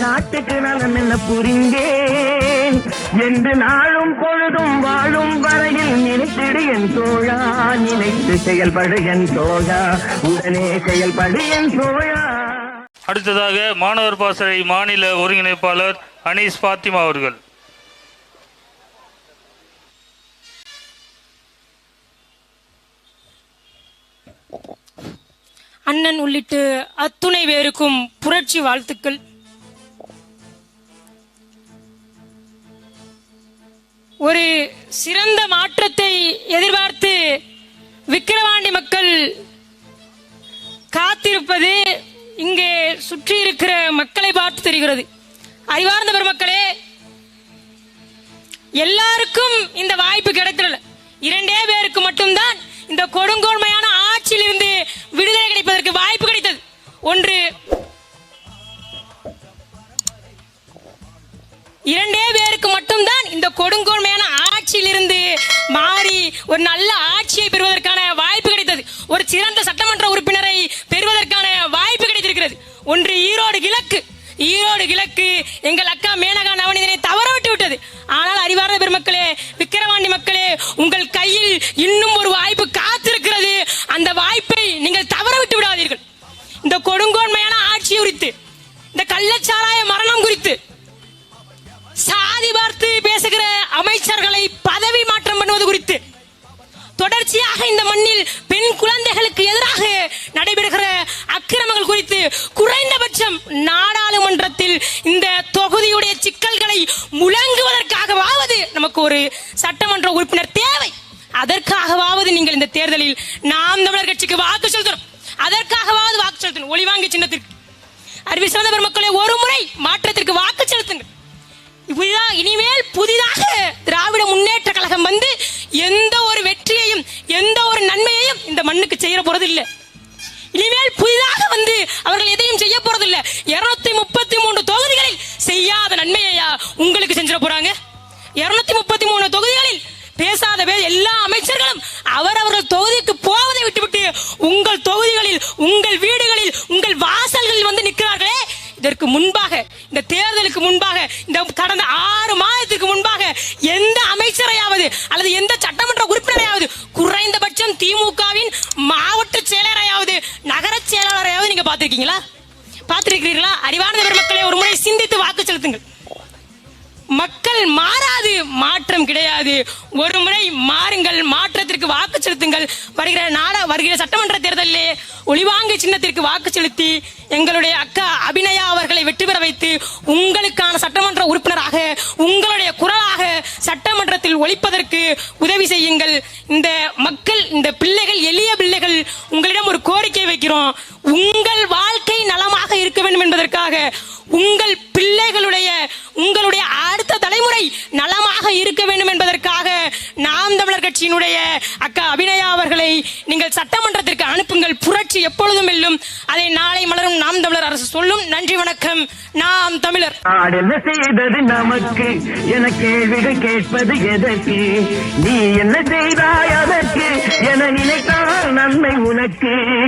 நாட்டுக்கு நலம் என்ன புரிந்தேன்? என்று நாளும் பொழுதும் வாழும் வரையில் நினைத்திடு என் தோழா நினைத்து செயல்படு என் தோழா உடனே செயல்படு என் தோழா. அடுத்ததாக மாணவர் பாசறை மாநில ஒருங்கிணைப்பாளர் அனீஸ் பாத்திமா அவர்கள். அண்ணன் உள்ளிட்டு அத்துணை பேருக்கும் புரட்சி வாழ்த்துக்கள். ஒரு சிறந்த மாற்றத்தை எதிர்பார்த்து விக்கிரவாண்டி மக்கள் காத்திருப்பது இங்கே சுற்றி இருக்கிற மக்களை பார்த்து தெரிகிறது. அறிவார்ந்த பெருமக்களே எல்லாருக்கும் இந்த வாய்ப்பு கிடைத்துல இரண்டே பேருக்கு மட்டும்தான் இந்த கொடுங்கோன்மையான ஆட்சியில் இருந்து விடுதலை கிடைப்பதற்கு வாய்ப்பு கிடைத்தது. ஒன்று இரண்டே பேருக்கு மட்டும்தான் இந்த கொடுங்கோன்மையான ஆட்சியிலிருந்து மாறி ஒரு நல்ல ஆட்சியை பெறுவதற்கான வாய்ப்பு கிடைத்தது. ஒரு சிறந்த சட்டமன்ற உறுப்பினரை பெறுவதற்கான வாய்ப்பு கிடைத்திருக்கிறது. ஒன்று ஈரோடு கிழக்கு. ஈரோடு கிழக்கு எங்கள் அக்கா மேனகா நவனிதனை தவற விட்டு விட்டது. ஆனால் அறிவார்ந்த பெருமக்களே விக்கிரவாண்டி மக்களே உங்கள் கையில் இன்னும் ஒரு வாய்ப்பு காத்திருக்கிறது. அந்த வாய்ப்பை நீங்கள் தவற விட்டு விடாதீர்கள். இந்த கொடுங்கோன்மையான ஆட்சி குறித்து இந்த கள்ளச்சாராய மரணம் குறித்து குறித்து பேசுகிற அமைச்சர்களை பதவி மாற்றம் பண்ணுவது குறித்து. தொடர்ச்சியாக இந்த மண்ணில் பெண் குழந்தைகளுக்கு எதிராக நடைபெறுகிற அக்கிரமங்கள் குறித்து குறைந்தபட்சம் நாடாளுமன்றத்தில் இந்த தொகுதியுடைய சிக்கல்களை முழங்குவதற்காகவாவது நமக்கு ஒரு சட்டமன்ற உறுப்பினர் தேவை. அதற்காகவாவது நீங்கள் இந்த தேர்தலில் நாம் தமிழர் கட்சிக்கு வாக்கு செலுத்தணும். அதற்காகவாவது வாக்கு செலுத்தணும். ஒளிவாங்கி சின்னத்திற்கு. அறிவு சிறந்த பெருமக்களை ஒரு முறை மாற்றத்திற்கு வாக்கு செலுத்துங்கள். இப்படிதான் இனிமேல் புதிதாக திராவிட முன்னேற்ற கழகம் வந்து எந்த ஒரு வெற்றியையும் எந்த ஒரு நன்மையையும் இந்த மண்ணுக்கு செய்யற போறது இல்லை இனிமேல் புதிதாக வந்து அவர்கள் எதையும் செய்ய போறது இல்ல இருநூத்தி முப்பத்தி மூன்று தொகுதிகளில் செய்யாத நன்மையா உங்களுக்கு செஞ்சிட போறாங்க? இருநூத்தி முப்பத்தி மூணு தொகுதிகளில் பேசாத பேர் எல்லா அமைச்சர்களும் அவரவர்கள் தொகுதிக்கு போவதை விட்டுவிட்டு உங்கள் தொகுதிகளில் உங்கள் வீடுகளில் உங்கள் வாசல்களில் வந்து நிற்கிறார்களே. இதற்கு முன்பாக தேர்தலுக்கு முன்பாக இந்த கடந்த ஆறு மாதத்துக்கு முன்பாக எந்த அமைச்சரையாவது அல்லது எந்த சட்டமன்ற உறுப்பினரையாவது குறைந்தபட்சம் திமுகவின் மாவட்ட செயலரையாவது நகர செயலாளரையாவது நீங்க பார்த்திருக்கீங்களா? பார்த்திருக்கிறீர்களா? அறிவார்ந்த பெருமக்களை ஒரு முறை சிந்தித்து வாக்கு செலுத்துங்கள். மக்கள் மாறாது மாற்றம் கிடையாது. ஒரு முறை மாறுங்கள் மாற்றத்திற்கு வாக்கு செலுத்துங்கள். வருகிற வருகிற சட்டமன்ற தேர்தலிலே ஒளிவாங்கி சின்னத்திற்கு வாக்கு செலுத்தி எங்களுடைய அக்கா அபிநயா அவர்களை வெற்றி பெற வைத்து உங்களுக்கான சட்டமன்ற உறுப்பினராக உங்களுடைய குரலாக சட்டமன்றத்தில் ஒழிப்பதற்கு உதவி செய்யுங்கள். இந்த மக்கள் இந்த பிள்ளைகள் எளிய பிள்ளைகள் உங்களிடம் ஒரு கோரிக்கை வைக்கிறோம். உங்கள் வாழ்க்கை நலமாக இருக்க வேண்டும் என்பதற்காக உங்கள் பிள்ளைகளுடைய உங்களுடைய அடுத்த தலைமுறை நலமாக இருக்க வேண்டும் என்பதற்காக நாம் தமிழர் கட்சியினுடைய அக்கா அபிநயா அவர்களை நீங்கள் சட்டமன்றத்திற்கு அனுப்புங்கள். புரட்சி எப்பொழுதும் வெல்லும். அதை நாளை மலரும் நாம் தமிழர் அரசு சொல்லும். நன்றி வணக்கம். நாம் தமிழர். நாடு என்ன செய்தது நமக்கு. என கேள்விகள் கேட்பது எதற்கு? நீ என்ன செய்தாய் அதற்கு? என நினைத்தால் நன்மை உனக்கு.